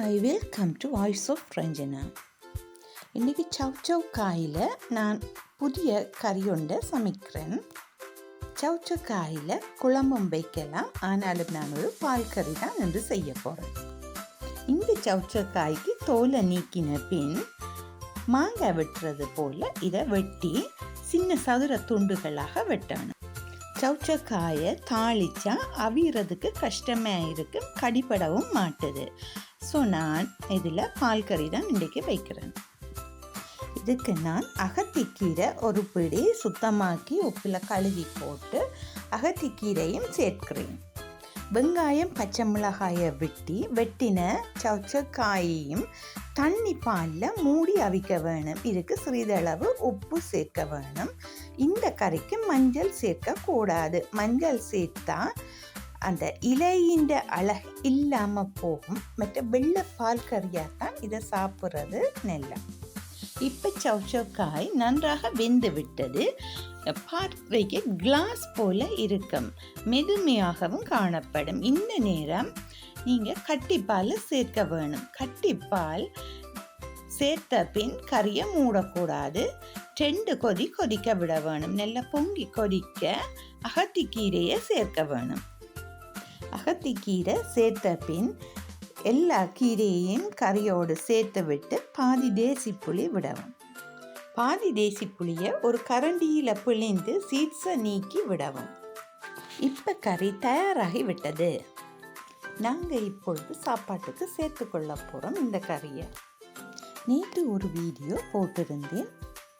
Hi welcome to voice of Ranjana இன்றைக்கி சவ் சவ் coil நான் புதிய கறி ஒன்றை சமைக்கிறேன். சவ் சவ் காயில் குழம்பும் வைக்கலாம். ஆனாலும் நான் ஒரு பால் கறி தான் என்று செய்ய போகிறேன் இந்த சவ் சவ் காய்க்கு தோலை நீக்கின பின் மாங்காய் வெட்டுறது போல் இதை வெட்டி சின்ன சதுர துண்டுகளாக வெட்டணும். சவுச்சக்காயை தாளிச்சா அவியறதுக்கு கஷ்டமாக இருக்கும் கடிப்படவும் மாட்டுது. ஸோ நான் இதில் பால் கறி தான் இன்றைக்கி வைக்கிறேன். இதுக்கு நான் அகத்திக்கீரை ஒரு பிடி சுத்தமாக்கி உப்பில் கழுவி போட்டு அகத்திக்கீரையும் சேர்க்கிறேன். வெங்காயம் பச்சை மிளகாயை வெட்டி வெட்டின சவுச்சக்காயையும் தண்ணி பாலில் மூடி அவிக்க வேணும். இதுக்கு சிறிதளவு உப்பு சேர்க்க வேணும். இந்த கறிக்கு மஞ்சள் சேர்க்கக்கூடாது. மஞ்சள் சேர்த்தா அந்த இலையின் அழகு இல்லாமல் போகும். மற்ற வெள்ளை பால் கறியாக தான் இதை சாப்பிட்றது நெல்லம் இப்போ சவுச்சவுக்காய் நன்றாக வெந்து விட்டது. பார்வைக்கு கிளாஸ் போல இருக்கும். மெதுமையாகவும் காணப்படும். இந்த நேரம் நீங்கள் கட்டிப்பால் சேர்க்க வேணும். கட்டிப்பால் சேர்த்த பின் கறியை மூடக்கூடாது. ரெண்டு கொதி கொதிக்க விட வேணும். நல்லா பொங்கி கொதிக்க அகத்திக்கீரையை சேர்க்க வேணும். அகத்திக்கீரை சேர்த்த பின் எல்லா கீரையையும் கறியோடு சேர்த்து விட்டு பாதி தேசி புளி விடவும். பாதி தேசி புளியை ஒரு கரண்டியில் பிழிந்து சீட்ஸை நீக்கி விடவும். இப்போ கறி தயாராகி விட்டது. நாங்கள் இப்பொழுது சாப்பாட்டுக்கு சேர்த்து கொள்ள போகிறோம் இந்த கறியை. நேற்று ஒரு வீடியோ போட்டிருந்தேன்.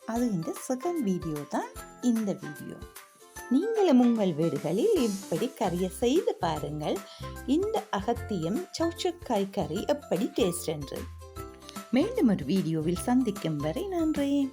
அது இந்த செகண்ட் வீடியோ தான் இந்த வீடியோ. நீங்களும் உங்கள் வீடுகளில் இப்படி கறியை செய்து பாருங்கள். இந்த அகத்தியம் சௌச்சக்காய் கறி எப்படி டேஸ்ட் என்று. மீண்டும் ஒரு வீடியோவில் சந்திக்கும் வரை நன்றி.